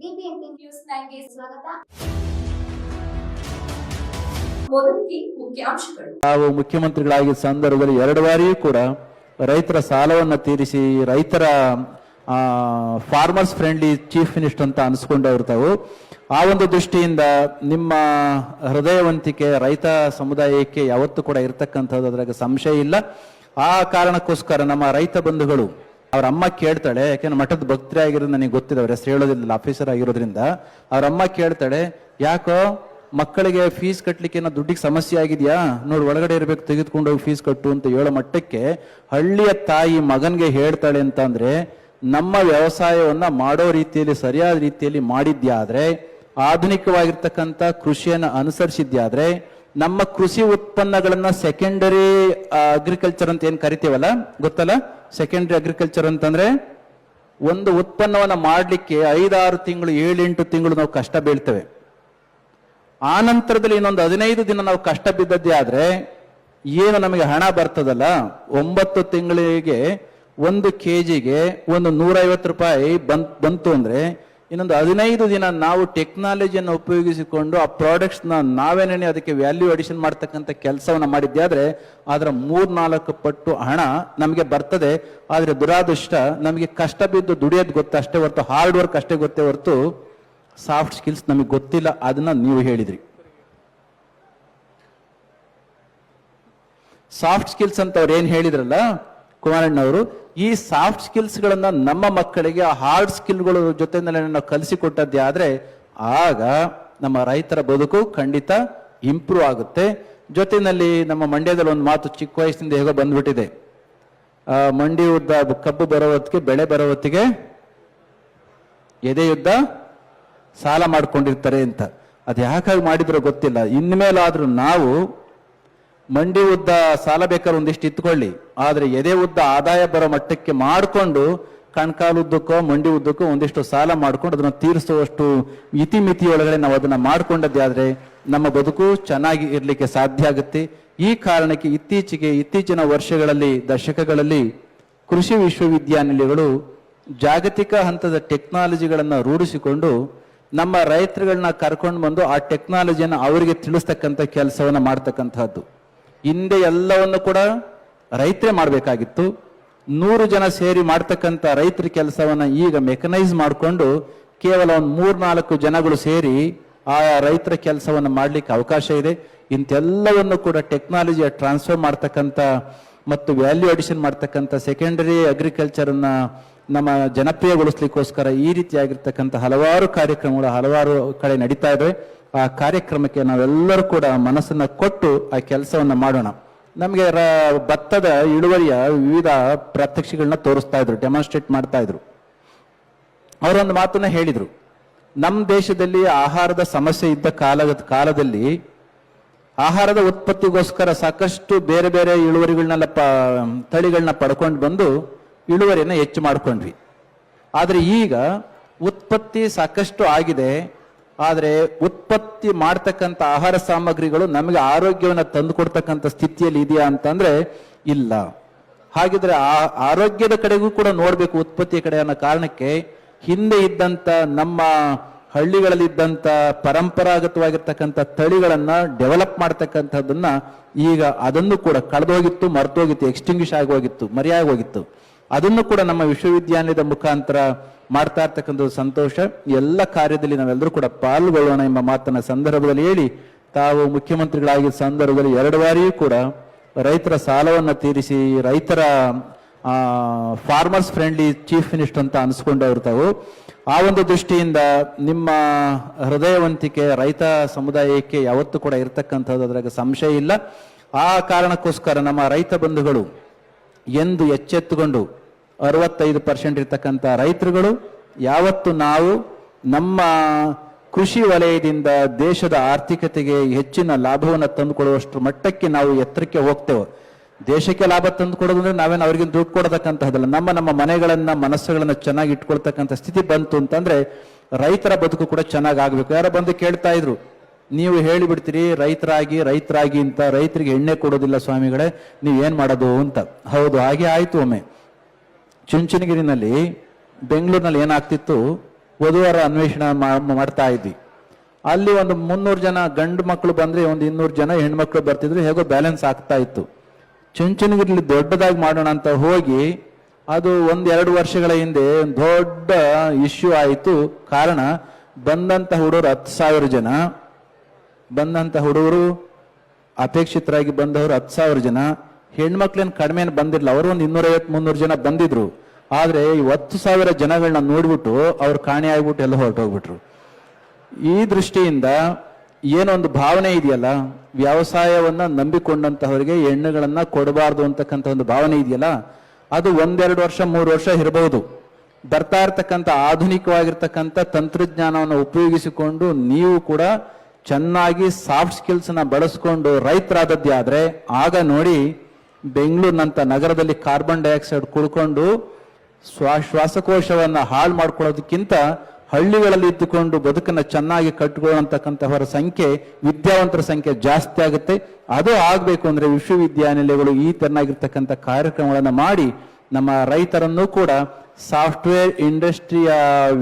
News ಸ್ವಾಗತ. ತಾವು ಮುಖ್ಯಮಂತ್ರಿಗಳಾಗಿದ್ದ ಸಂದರ್ಭದಲ್ಲಿ ಎರಡು ಬಾರಿಯೂ ಕೂಡ ರೈತರ ಸಾಲವನ್ನು ತೀರಿಸಿ ರೈತರ ಫಾರ್ಮರ್ಸ್ ಫ್ರೆಂಡ್ಲಿ ಚೀಫ್ ಮಿನಿಸ್ಟರ್ ಅಂತ ಅನಿಸ್ಕೊಂಡವ್ರು ತಾವು ಆ ಒಂದು ದೃಷ್ಟಿಯಿಂದ ನಿಮ್ಮ ಹೃದಯವಂತಿಕೆ ರೈತ ಸಮುದಾಯಕ್ಕೆ ಯಾವತ್ತೂ ಕೂಡ ಇರತಕ್ಕಂಥದ್ದು ಅದ್ರಾಗ ಸಂಶಯ ಇಲ್ಲ. ಆ ಕಾರಣಕ್ಕೋಸ್ಕರ ನಮ್ಮ ರೈತ ಬಂಧುಗಳು ಅವ್ರ ಅಮ್ಮ ಕೇಳ್ತಾಳೆ, ಯಾಕೆಂದ್ರೆ ಮಠದ ಭಕ್ತರೇ ಆಗಿರೋದು ನನಗೆ ಗೊತ್ತಿದೆ, ಅವ್ರ ಹೆಸರು ಹೇಳೋದಿಲ್ಲ ಆಫೀಸರ್ ಆಗಿರೋದ್ರಿಂದ. ಅವ್ರ ಅಮ್ಮ ಕೇಳ್ತಾಳೆ, ಯಾಕೋ ಮಕ್ಕಳಿಗೆ ಫೀಸ್ ಕಟ್ಟಲಿಕ್ಕೆ ಏನೋ ದುಡ್ಡಿಗೆ ಸಮಸ್ಯೆ ಆಗಿದೆಯಾ? ನೋಡಿ, ಒಳಗಡೆ ಇರಬೇಕು, ತೆಗೆದುಕೊಂಡು ಹೋಗಿ ಫೀಸ್ ಕಟ್ಟು ಅಂತ ಹೇಳೋ ಮಟ್ಟಕ್ಕೆ ಹಳ್ಳಿಯ ತಾಯಿ ಮಗನಿಗೆ ಹೇಳ್ತಾಳೆ ಅಂತ ಅಂದ್ರೆ ನಮ್ಮ ವ್ಯವಸಾಯವನ್ನ ಮಾಡೋ ರೀತಿಯಲ್ಲಿ, ಸರಿಯಾದ ರೀತಿಯಲ್ಲಿ ಮಾಡಿದ್ಯಾದ್ರೆ, ಆಧುನಿಕವಾಗಿರ್ತಕ್ಕಂಥ ಕೃಷಿಯನ್ನ ಅನುಸರಿಸಿದ್ಯಾದ್ರೆ ನಮ್ಮ ಕೃಷಿ ಉತ್ಪನ್ನಗಳನ್ನ ಸೆಕೆಂಡರಿ ಅಗ್ರಿಕಲ್ಚರ್ ಅಂತ ಏನ್ ಕರಿತೀವಲ್ಲ, ಗೊತ್ತಲ್ಲ? ಸೆಕೆಂಡರಿ ಅಗ್ರಿಕಲ್ಚರ್ ಅಂತಂದ್ರೆ ಒಂದು ಉತ್ಪನ್ನವನ್ನ ಮಾಡಲಿಕ್ಕೆ ಐದಾರು ತಿಂಗಳು, ಏಳೆಂಟು ತಿಂಗಳು ನಾವು ಕಷ್ಟ ಬೀಳ್ತೇವೆ. ಆ ನಂತರದಲ್ಲಿ ಇನ್ನೊಂದು ಹದಿನೈದು ದಿನ ನಾವು ಕಷ್ಟ ಬಿದ್ದದ್ದೇ ಆದ್ರೆ ಏನು ನಮಗೆ ಹಣ ಬರ್ತದಲ್ಲ? ಒಂಬತ್ತು ತಿಂಗಳಿಗೆ ಒಂದು ಕೆ ಜಿಗೆ ಒಂದು ನೂರೈವತ್ತು ರೂಪಾಯಿ ಬಂತ್, ಬಂತು ಅಂದ್ರೆ ಇನ್ನೊಂದು ಹದಿನೈದು ದಿನ ನಾವು ಟೆಕ್ನಾಲಜಿಯನ್ನು ಉಪಯೋಗಿಸಿಕೊಂಡು ಆ ಪ್ರಾಡಕ್ಟ್ಸ್ನ ನಾವೇನೇ ಅದಕ್ಕೆ ವ್ಯಾಲ್ಯೂ ಅಡಿಷನ್ ಮಾಡ್ತಕ್ಕಂಥ ಕೆಲಸವನ್ನು ಮಾಡಿದ್ದೆ ಆದರೆ ಅದರ ಮೂರ್ನಾಲ್ಕು ಪಟ್ಟು ಹಣ ನಮಗೆ ಬರ್ತದೆ. ಆದರೆ ದುರಾದೃಷ್ಟ, ನಮಗೆ ಕಷ್ಟ ಬಿದ್ದು ದುಡಿಯೋದು ಗೊತ್ತ? ಅಷ್ಟೇ ಹೊರತು ಹಾರ್ಡ್ ವರ್ಕ್ ಅಷ್ಟೇ ಗೊತ್ತೇ ಹೊರತು ಸಾಫ್ಟ್ ಸ್ಕಿಲ್ಸ್ ನಮಗೆ ಗೊತ್ತಿಲ್ಲ. ಅದನ್ನ ನೀವು ಹೇಳಿದ್ರಿ. ಸಾಫ್ಟ್ ಸ್ಕಿಲ್ಸ್ ಅಂತ ಅವ್ರು ಏನು ಹೇಳಿದ್ರಲ್ಲ? ಕುಮಾರಣ್ಣವರು ಈ ಸಾಫ್ಟ್ ಸ್ಕಿಲ್ಸ್ ಗಳನ್ನ ನಮ್ಮ ಮಕ್ಕಳಿಗೆ ಹಾರ್ಡ್ ಸ್ಕಿಲ್ಗಳ ಜೊತೆನಲ್ಲಿ ನಾವು ಕಲಿಸಿಕೊಟ್ಟದ್ದೇ ಆದರೆ ಆಗ ನಮ್ಮ ರೈತರ ಬದುಕು ಖಂಡಿತ ಇಂಪ್ರೂವ್ ಆಗುತ್ತೆ. ಜೊತೆಯಲ್ಲಿ ನಮ್ಮ ಮಂಡ್ಯದಲ್ಲಿ ಒಂದು ಮಾತು ಚಿಕ್ಕ ವಯಸ್ಸಿನಿಂದ ಹೇಗೋ ಬಂದ್ಬಿಟ್ಟಿದೆ. ಆ, ಮಂಡಿ ಉದ್ದ ಕಬ್ಬು ಬರೋ ಹೊತ್ತಿಗೆ ಬೆಳೆ ಬರೋ ಹೊತ್ತಿಗೆ ಎದೆ ಯುದ್ಧ ಸಾಲ ಮಾಡ್ಕೊಂಡಿರ್ತಾರೆ ಅಂತ. ಅದು ಯಾಕಾಗಿ ಮಾಡಿದ್ರೋ ಗೊತ್ತಿಲ್ಲ. ಇನ್ಮೇಲಾದ್ರೂ ನಾವು ಮಂಡಿ ಉದ್ದ ಸಾಲ ಬೇಕಾದ್ರೆ ಒಂದಿಷ್ಟು ಇತ್ಕೊಳ್ಳಿ. ಆದರೆ ಎದೆ ಉದ್ದ ಆದಾಯ ಬರೋ ಮಟ್ಟಕ್ಕೆ ಮಾಡಿಕೊಂಡು ಕಣ್ಕಾಲು ಉದ್ದಕ್ಕೋ ಮಂಡಿ ಉದ್ದಕ್ಕೋ ಒಂದಿಷ್ಟು ಸಾಲ ಮಾಡಿಕೊಂಡು ಅದನ್ನ ತೀರಿಸುವಷ್ಟು ಇತಿಮಿತಿ ಒಳಗಡೆ ನಾವು ಅದನ್ನ ಮಾಡ್ಕೊಂಡದ್ದೇ ಆದರೆ ನಮ್ಮ ಬದುಕು ಚೆನ್ನಾಗಿ ಇರಲಿಕ್ಕೆ ಸಾಧ್ಯ ಆಗುತ್ತೆ. ಈ ಕಾರಣಕ್ಕೆ ಇತ್ತೀಚೆಗೆ ಇತ್ತೀಚಿನ ವರ್ಷಗಳಲ್ಲಿ, ದಶಕಗಳಲ್ಲಿ ಕೃಷಿ ವಿಶ್ವವಿದ್ಯಾನಿಲಯಗಳು ಜಾಗತಿಕ ಹಂತದ ಟೆಕ್ನಾಲಜಿಗಳನ್ನು ರೂಢಿಸಿಕೊಂಡು ನಮ್ಮ ರೈತರುಗಳನ್ನ ಕರ್ಕೊಂಡು ಬಂದು ಆ ಟೆಕ್ನಾಲಜಿಯನ್ನು ಅವರಿಗೆ ತಿಳಿಸ್ತಕ್ಕಂಥ ಕೆಲಸವನ್ನು ಮಾಡ್ತಕ್ಕಂಥದ್ದು ಹಿಂದೆ ಎಲ್ಲವನ್ನು ಕೂಡ ರೈತರೇ ಮಾಡಬೇಕಾಗಿತ್ತು. ನೂರು ಜನ ಸೇರಿ ಮಾಡ್ತಕ್ಕಂಥ ರೈತರ ಕೆಲಸವನ್ನು ಈಗ ಮೆಕನೈಸ್ ಮಾಡಿಕೊಂಡು ಕೇವಲ ಒಂದು ಮೂರ್ನಾಲ್ಕು ಜನಗಳು ಸೇರಿ ಆ ರೈತರ ಕೆಲಸವನ್ನು ಮಾಡಲಿಕ್ಕೆ ಅವಕಾಶ ಇದೆ. ಇಂಥೆಲ್ಲವನ್ನು ಕೂಡ ಟೆಕ್ನಾಲಜಿಯ ಟ್ರಾನ್ಸ್ಫರ್ ಮಾಡ್ತಕ್ಕಂಥ ಮತ್ತು ವ್ಯಾಲ್ಯೂ ಅಡಿಷನ್ ಮಾಡ್ತಕ್ಕಂಥ ಸೆಕೆಂಡರಿ ಅಗ್ರಿಕಲ್ಚರನ್ನು ನಮ್ಮ ಜನಪ್ರಿಯಗೊಳಿಸ್ಲಿಕ್ಕೋಸ್ಕರ ಈ ರೀತಿಯಾಗಿರ್ತಕ್ಕಂಥ ಹಲವಾರು ಕಾರ್ಯಕ್ರಮಗಳು ಹಲವಾರು ಕಡೆ ನಡೀತಾ ಇದೆ. ಆ ಕಾರ್ಯಕ್ರಮಕ್ಕೆ ನಾವೆಲ್ಲರೂ ಕೂಡ ಮನಸ್ಸನ್ನ ಕೊಟ್ಟು ಆ ಕೆಲಸವನ್ನು ಮಾಡೋಣ. ನಮಗೆ ರ- ಭತ್ತದ ಇಳುವರಿಯ ವಿವಿಧ ಪ್ರಾತ್ಯಕ್ಷಿಗಳನ್ನ ತೋರಿಸ್ತಾ ಇದ್ರು, ಡೆಮಾನ್ಸ್ಟ್ರೇಟ್ ಮಾಡ್ತಾ ಇದ್ರು. ಅವರೊಂದು ಮಾತನ್ನ ಹೇಳಿದರು. ನಮ್ಮ ದೇಶದಲ್ಲಿ ಆಹಾರದ ಸಮಸ್ಯೆ ಇದ್ದ ಕಾಲದ, ಕಾಲದಲ್ಲಿ ಆಹಾರದ ಉತ್ಪತ್ತಿಗೋಸ್ಕರ ಸಾಕಷ್ಟು ಬೇರೆ ಬೇರೆ ಇಳುವರಿಗಳನ್ನೆಲ್ಲ ಪ, ತಳಿಗಳನ್ನ ಪಡ್ಕೊಂಡು ಬಂದು ಇಳುವರಿಯನ್ನು ಹೆಚ್ಚು ಮಾಡ್ಕೊಂಡ್ವಿ. ಆದರೆ ಈಗ ಉತ್ಪತ್ತಿ ಸಾಕಷ್ಟು ಆಗಿದೆ ಆದರೆ ಉತ್ಪತ್ತಿ ಮಾಡ್ತಕ್ಕಂಥ ಆಹಾರ ಸಾಮಗ್ರಿಗಳು ನಮಗೆ ಆರೋಗ್ಯವನ್ನು ತಂದುಕೊಡ್ತಕ್ಕಂಥ ಸ್ಥಿತಿಯಲ್ಲಿ ಇದೆಯಾ ಅಂತಂದ್ರೆ ಇಲ್ಲ. ಹಾಗಿದ್ರೆ ಆ ಆರೋಗ್ಯದ ಕಡೆಗೂ ಕೂಡ ನೋಡಬೇಕು ಉತ್ಪತ್ತಿಯ ಕಡೆ ಅನ್ನೋ ಕಾರಣಕ್ಕೆ ಹಿಂದೆ ಇದ್ದಂತ ನಮ್ಮ ಹಳ್ಳಿಗಳಲ್ಲಿ ಇದ್ದಂತ ಪರಂಪರಾಗತವಾಗಿರ್ತಕ್ಕಂಥ ತಳಿಗಳನ್ನ ಡೆವಲಪ್ ಮಾಡ್ತಕ್ಕಂಥದ್ದನ್ನ ಈಗ ಅದನ್ನು ಕೂಡ ಕಳೆದೋಗಿತ್ತು ಮರ್ತೋಗಿತ್ತು ಎಕ್ಸ್ಟಿಂಗ್ವಿಷ್ ಆಗೋಗಿತ್ತು ಮರೆಯಾಗೋಗಿತ್ತು ಅದನ್ನು ಕೂಡ ನಮ್ಮ ವಿಶ್ವವಿದ್ಯಾಲಯದ ಮುಖಾಂತರ ಮಾಡ್ತಾ ಇರ್ತಕ್ಕಂಥ ಸಂತೋಷ. ಎಲ್ಲ ಕಾರ್ಯದಲ್ಲಿ ನಾವೆಲ್ಲರೂ ಕೂಡ ಪಾಲ್ಗೊಳ್ಳೋಣ ಎಂಬ ಮಾತನ್ನ ಸಂದರ್ಭದಲ್ಲಿ ಹೇಳಿ, ತಾವು ಮುಖ್ಯಮಂತ್ರಿಗಳಾಗಿದ್ದ ಸಂದರ್ಭದಲ್ಲಿ ಎರಡು ಬಾರಿಯೂ ಕೂಡ ರೈತರ ಸಾಲವನ್ನು ತೀರಿಸಿ, ರೈತರ ಫಾರ್ಮರ್ಸ್ ಫ್ರೆಂಡ್ಲಿ ಚೀಫ್ ಮಿನಿಸ್ಟರ್ ಅಂತ ಅನಿಸ್ಕೊಂಡವ್ರು ತಾವು. ಆ ಒಂದು ದೃಷ್ಟಿಯಿಂದ ನಿಮ್ಮ ಹೃದಯವಂತಿಕೆ, ರೈತ ಸಮುದಾಯಕ್ಕೆ ಯಾವತ್ತೂ ಕೂಡ ಇರತಕ್ಕಂಥದ್ದು ಅದ್ರಾಗ ಸಂಶಯ ಇಲ್ಲ. ಆ ಕಾರಣಕ್ಕೋಸ್ಕರ ನಮ್ಮ ರೈತ ಬಂಧುಗಳು ಎಂದು ಎಚ್ಚೆತ್ತುಕೊಂಡು ಅರವತ್ತೈದು ಪರ್ಸೆಂಟ್ ಇರ್ತಕ್ಕಂಥ ರೈತರುಗಳು, ಯಾವತ್ತು ನಾವು ನಮ್ಮ ಕೃಷಿ ವಲಯದಿಂದ ದೇಶದ ಆರ್ಥಿಕತೆಗೆ ಹೆಚ್ಚಿನ ಲಾಭವನ್ನು ತಂದುಕೊಡುವಷ್ಟು ಮಟ್ಟಕ್ಕೆ ನಾವು ಎತ್ತರಕ್ಕೆ ಹೋಗ್ತೇವೆ. ದೇಶಕ್ಕೆ ಲಾಭ ತಂದು ಕೊಡೋದಂದ್ರೆ ನಾವೇನು ಅವರಿಗೆ ದುಡ್ಡು ಕೊಡತಕ್ಕಂತಹದಲ್ಲ. ನಮ್ಮ ನಮ್ಮ ಮನೆಗಳನ್ನ, ಮನಸ್ಸುಗಳನ್ನ ಚೆನ್ನಾಗಿ ಇಟ್ಕೊಳ್ತಕ್ಕಂಥ ಸ್ಥಿತಿ ಬಂತು ಅಂತಂದ್ರೆ ರೈತರ ಬದುಕು ಕೂಡ ಚೆನ್ನಾಗಿ ಆಗ್ಬೇಕು. ಯಾರೋ ಬಂದು ಕೇಳ್ತಾ ಇದ್ರು ನೀವು ಹೇಳಿಬಿಡ್ತೀರಿ, ರೈತರಾಗಿ ರೈತರಾಗಿ ಅಂತ ರೈತರಿಗೆ ಎಣ್ಣೆ ಕೊಡೋದಿಲ್ಲ ಸ್ವಾಮಿಗಳೇ, ನೀವು ಏನು ಮಾಡೋದು ಅಂತ. ಹೌದು, ಹಾಗೆ ಆಯಿತು ಒಮ್ಮೆ. ಚುಂಚನಗಿರಿನಲ್ಲಿ, ಬೆಂಗಳೂರಿನಲ್ಲಿ ಏನಾಗ್ತಿತ್ತು, ವಧುವಾರ ಅನ್ವೇಷಣೆ ಮಾಡ್ತಾ ಇದ್ವಿ. ಅಲ್ಲಿ ಒಂದು ಮುನ್ನೂರು ಜನ ಗಂಡು ಮಕ್ಕಳು ಬಂದರೆ ಒಂದು ಇನ್ನೂರು ಜನ ಹೆಣ್ಮಕ್ಳು ಬರ್ತಿದ್ರು, ಹೇಗೋ ಬ್ಯಾಲೆನ್ಸ್ ಆಗ್ತಾ ಇತ್ತು. ಚುಂಚನಗಿರಿಲಿ ದೊಡ್ಡದಾಗಿ ಮಾಡೋಣ ಅಂತ ಹೋಗಿ, ಅದು ಒಂದೆರಡು ವರ್ಷಗಳ ಹಿಂದೆ ದೊಡ್ಡ ಇಶ್ಯೂ ಆಯಿತು. ಕಾರಣ, ಬಂದಂತ ಹುಡುಗರು ಹತ್ತು ಸಾವಿರ ಜನ ಬಂದಂತ ಹುಡುಗರು ಅಪೇಕ್ಷಿತರಾಗಿ ಬಂದವರು ಹತ್ತು ಸಾವಿರ ಜನ. ಹೆಣ್ಮಕ್ಳೇನು ಕಡಿಮೆ ಬಂದಿರಲಿಲ್ಲ. ಅವರು ಒಂದು ಇನ್ನೂರೈವತ್ತು, ಮುನ್ನೂರು ಜನ ಬಂದಿದ್ರು. ಆದರೆ ಈ ಹತ್ತು ಸಾವಿರ ಜನಗಳನ್ನ ನೋಡ್ಬಿಟ್ಟು ಅವ್ರು ಕಾಣೆ ಆಗ್ಬಿಟ್ಟು ಎಲ್ಲ ಹೊರಟೋಗ್ಬಿಟ್ರು ಈ ದೃಷ್ಟಿಯಿಂದ ಏನೊಂದು ಭಾವನೆ ಇದೆಯಲ್ಲ? ವ್ಯವಸಾಯವನ್ನು ನಂಬಿಕೊಂಡಂತಹವರಿಗೆ ಹೆಣ್ಣುಗಳನ್ನ ಕೊಡಬಾರ್ದು ಅಂತಕ್ಕಂಥ ಒಂದು ಭಾವನೆ ಇದೆಯಲ್ಲ? ಅದು ಒಂದೆರಡು ವರ್ಷ, ಮೂರು ವರ್ಷ ಇರಬಹುದು ಬರ್ತಾ ಇರ್ತಕ್ಕಂಥ ಆಧುನಿಕವಾಗಿರ್ತಕ್ಕಂಥ ತಂತ್ರಜ್ಞಾನವನ್ನು ಉಪಯೋಗಿಸಿಕೊಂಡು ನೀವು ಕೂಡ ಚೆನ್ನಾಗಿ ಸಾಫ್ಟ್ ಸ್ಕಿಲ್ಸ್ನ ಬಳಸ್ಕೊಂಡು ರೈತರಾದದ್ದೇ ಆದರೆ, ಆಗ ನೋಡಿ ಬೆಂಗಳೂರಿನಂಥ ನಗರದಲ್ಲಿ ಕಾರ್ಬನ್ ಡೈಆಕ್ಸೈಡ್ ಕುಳ್ಕೊಂಡು ಶ್ವಾ ಶ್ವಾಸಕೋಶವನ್ನು ಹಾಳು ಮಾಡ್ಕೊಳ್ಳೋದಕ್ಕಿಂತ ಹಳ್ಳಿಗಳಲ್ಲಿ ಇದ್ದುಕೊಂಡು ಬದುಕನ್ನ ಚೆನ್ನಾಗಿ ಕಟ್ಟಿಕೊಳ್ಳುವಂತಕ್ಕಂಥವರ ಸಂಖ್ಯೆ, ವಿದ್ಯಾವಂತರ ಸಂಖ್ಯೆ ಜಾಸ್ತಿ ಆಗುತ್ತೆ. ಅದು ಆಗಬೇಕು ಅಂದ್ರೆ ವಿಶ್ವವಿದ್ಯಾನಿಲಯಗಳು ಈ ತೆರನಾಗಿರ್ತಕ್ಕಂಥ ಕಾರ್ಯಕ್ರಮಗಳನ್ನು ಮಾಡಿ ನಮ್ಮ ರೈತರನ್ನು ಕೂಡ ಸಾಫ್ಟ್ವೇರ್ ಇಂಡಸ್ಟ್ರಿಯ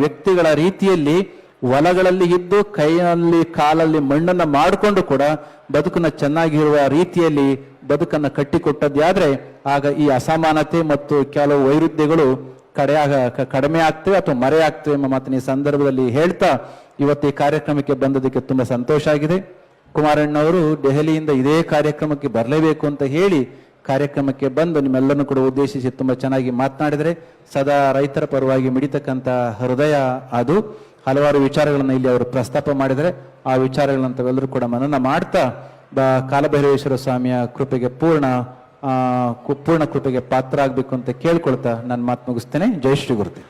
ವ್ಯಕ್ತಿಗಳ ರೀತಿಯಲ್ಲಿ ಹೊಲಗಳಲ್ಲಿ ಇದ್ದು ಕೈಯಲ್ಲಿ, ಕಾಲಲ್ಲಿ ಮಣ್ಣನ್ನು ಮಾಡಿಕೊಂಡು ಕೂಡ ಬದುಕನ್ನು ಚೆನ್ನಾಗಿರುವ ರೀತಿಯಲ್ಲಿ ಬದುಕನ್ನು ಕಟ್ಟಿಕೊಟ್ಟದ್ದಾದರೆ ಆಗ ಈ ಅಸಮಾನತೆ ಮತ್ತು ಕೆಲವು ವೈರುಧ್ಯಗಳು ಕಡೆಯಾಗ ಕಡಿಮೆ ಆಗ್ತವೆ ಅಥವಾ ಮರೆ ಆಗ್ತವೆ ಎಂಬ ಮಾತಿನ ಈ ಸಂದರ್ಭದಲ್ಲಿ ಹೇಳ್ತಾ ಇವತ್ತು ಈ ಕಾರ್ಯಕ್ರಮಕ್ಕೆ ಬಂದದಕ್ಕೆ ತುಂಬಾ ಸಂತೋಷ ಆಗಿದೆ. ಕುಮಾರಣ್ಣವರು ದೆಹಲಿಯಿಂದ ಇದೇ ಕಾರ್ಯಕ್ರಮಕ್ಕೆ ಬರಲೇಬೇಕು ಅಂತ ಹೇಳಿ ಕಾರ್ಯಕ್ರಮಕ್ಕೆ ಬಂದು ನಿಮ್ಮೆಲ್ಲರನ್ನು ಕೂಡ ಉದ್ದೇಶಿಸಿ ತುಂಬಾ ಚೆನ್ನಾಗಿ ಮಾತನಾಡಿದರೆ ಸದಾ ರೈತರ ಪರವಾಗಿ ಮಿಡಿತಕ್ಕಂಥ ಹೃದಯ ಅದು. ಹಲವಾರು ವಿಚಾರಗಳನ್ನು ಇಲ್ಲಿ ಅವರು ಪ್ರಸ್ತಾಪ ಮಾಡಿದರೆ ಆ ವಿಚಾರಗಳನ್ನು ತಾವೆಲ್ಲರೂ ಕೂಡ ಮನನ ಮಾಡ್ತಾ ಕಾಲಭೈರವೇಶ್ವರ ಸ್ವಾಮಿಯ ಕೃಪೆಗೆ ಪೂರ್ಣ ಪೂರ್ಣ ಕೃಪೆಗೆ ಪಾತ್ರ ಆಗಬೇಕು ಅಂತ ಕೇಳ್ಕೊಳ್ತಾ ನಾನು ಮಾತು ಮುಗಿಸ್ತೇನೆ. ಜೈ ಶ್ರೀ ಗುರುದೇವ್.